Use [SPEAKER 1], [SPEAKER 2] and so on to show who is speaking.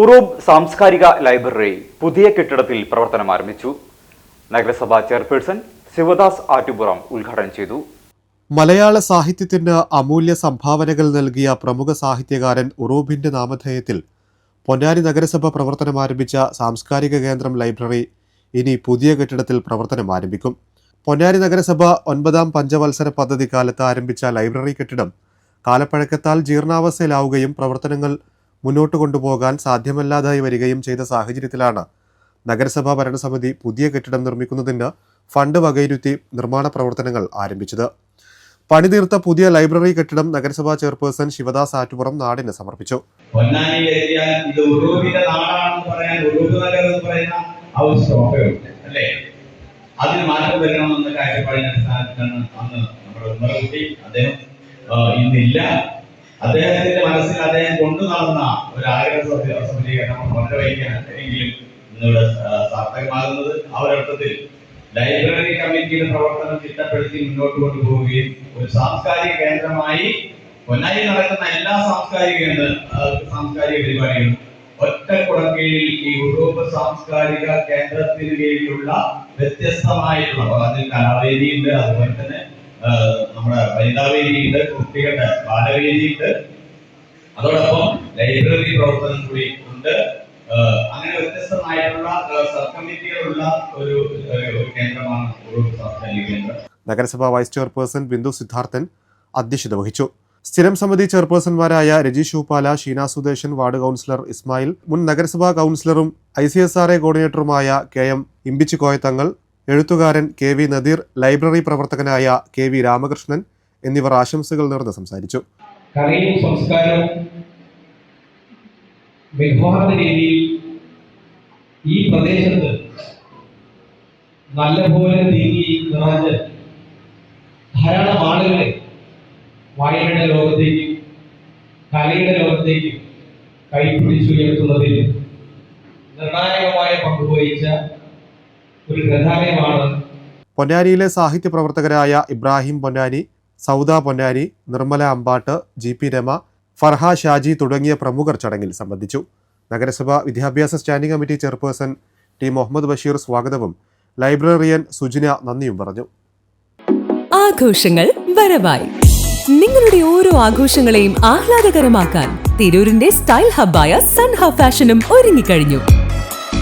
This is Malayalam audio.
[SPEAKER 1] ഉറൂബ് സാംസ്കാരിക ലൈബ്രറി പുതിയ കെട്ടിടത്തിൽ പ്രവർത്തനം ആരംഭിച്ചു. നഗരസഭാ ചെയർപേഴ്സൺ ശിവദാസ് ആറ്റുപുറം ഉദ്ഘാടനം ചെയ്തു.
[SPEAKER 2] മലയാള സാഹിത്യത്തിന് അമൂല്യ സംഭാവനകൾ നൽകിയ പ്രമുഖ സാഹിത്യകാരൻ ഉറൂബിന്റെ നാമധേയത്തിൽ പൊന്നാനി നഗരസഭ പ്രവർത്തനം ആരംഭിച്ച സാംസ്കാരിക കേന്ദ്രം ലൈബ്രറി ഇനി പുതിയ കെട്ടിടത്തിൽ പ്രവർത്തനം ആരംഭിക്കും. പൊന്നാനി നഗരസഭ ഒൻപതാം പഞ്ചവത്സര പദ്ധതി കാലത്ത് ആരംഭിച്ച ലൈബ്രറി കെട്ടിടം കാലപ്പഴക്കത്താൽ ജീർണാവസ്ഥയിലാവുകയും പ്രവർത്തനങ്ങൾ മുന്നോട്ട് കൊണ്ടുപോകാൻ സാധ്യമല്ലാതായി വരികയും ചെയ്ത സാഹചര്യത്തിലാണ്. നഗരസഭാ ഭരണസമിതി പുതിയ കെട്ടിടം നിർമ്മിക്കുന്നതിന് ഫണ്ട് വകയിരുത്തി നിർമ്മാണ പ്രവർത്തനങ്ങൾ ആരംഭിച്ചത്. പണിതീർത്ത പുതിയ ലൈബ്രറി കെട്ടിടം നഗരസഭാ ചെയർപേഴ്സൺ ശിവദാസ് ആറ്റുപുറം നാടിന് സമർപ്പിച്ചു.
[SPEAKER 3] അതിന് അന്ന് നമ്മുടെ ഇന്നില്ല. അദ്ദേഹത്തിന്റെ മനസ്സിൽ അദ്ദേഹം കൊണ്ടു നടന്ന ഒരു ആഗ്രഹ സഫലീകരണം കൊണ്ടുവയ്ക്കാൻ എങ്കിലും ഇന്നിവിടെ സാർത്ഥകമാകുന്നത്. ആ ലൈബ്രറി കമ്മിറ്റിയുടെ പ്രവർത്തനം ചിട്ടപ്പെടുത്തി മുന്നോട്ട് കൊണ്ടുപോവുകയും ഒരു സാംസ്കാരിക കേന്ദ്രമായി പൊന്നായി നടക്കുന്ന എല്ലാ സാംസ്കാരിക സാംസ്കാരിക പരിപാടികളും ഒറ്റ കുടക്കീഴിൽ ഈ യൂറോപ്പ് സാംസ്കാരിക കേന്ദ്രത്തിന് കീഴിലുള്ള വ്യത്യസ്തമായിട്ടുള്ള അതിൽ കലാവേദിയുണ്ട് അതുപോലെ തന്നെ നമ്മുടെ വനിതാവേദിയുണ്ട് കുട്ടികളുടെ ബാലവേദിയുണ്ട് അതോടൊപ്പം ലൈബ്രറി പ്രവർത്തനം കൂടി ഉണ്ട്. അങ്ങനെ വ്യത്യസ്തമായിട്ടുള്ള സബ് കമ്മിറ്റികളുള്ള ഒരു കേന്ദ്രമാണ് കേന്ദ്രം.
[SPEAKER 2] നഗരസഭാ വൈസ് ചെയർപേഴ്സൺ ബിന്ദു സിദ്ധാർത്ഥൻ അധ്യക്ഷത വഹിച്ചു. സ്ഥിരം സമിതി ചെയർപേഴ്സൺമാരായ രജീഷ് ഉപ്പാല ഷീന സുദേശൻ വാർഡ് കൗൺസിലർ ഇസ്മായിൽ മുൻ നഗരസഭാ കൗൺസിലറും I C S R A കോർഡിനേറ്ററുമായ K M Imbichi Koyathangal എഴുത്തുകാരൻ കെ വി നദീർ ലൈബ്രറി പ്രവർത്തകനായ കെ വി രാമകൃഷ്ണൻ എന്നിവർ ആശംസകൾ നേർന്ന് സംസാരിച്ചു.
[SPEAKER 4] കലയും സംസ്കാരവും മികവാർന്ന രീതിയിൽ ഈ പ്രദേശത്ത് നല്ലപോലെ നീങ്ങി നിറഞ്ഞ് ധാരാളം ആളുകളെ വായനയുടെ ലോകത്തേക്കും കലയുടെ ലോകത്തേക്കും കൈപിടിച്ചുയർത്തുന്നതിൽ നിർണായകമായ പങ്കുവഹിച്ച ഒരു ഗ്രന്ഥാലയമാണ്.
[SPEAKER 2] പൊന്നാനിയിലെ സാഹിത്യ പ്രവർത്തകരായ ഇബ്രാഹിം പൊന്നാനി സൗദ പൊന്നാനി നിർമ്മല അമ്പാട്ട് ജി പി രമ ഫർഹ ഷാജി തുടങ്ങിയ പ്രമുഖർ ചടങ്ങിൽ സംബന്ധിച്ചു. നഗരസഭ വിദ്യാഭ്യാസ standing committee chairperson T Muhammad Basheer സ്വാഗതവും ലൈബ്രറിയൻ സുജിന നന്ദിയും പറഞ്ഞു.
[SPEAKER 5] ആഘോഷങ്ങൾ വരവായി. നിങ്ങളുടെ ഓരോ ആഘോഷങ്ങളെയും ആഹ്ലാദകരമാക്കാൻ തിരൂരിന്റെ സ്റ്റൈൽ ഹബ്ബായ സൺ ഹബ് ഫാഷനും ഒരുങ്ങിക്കഴിഞ്ഞു.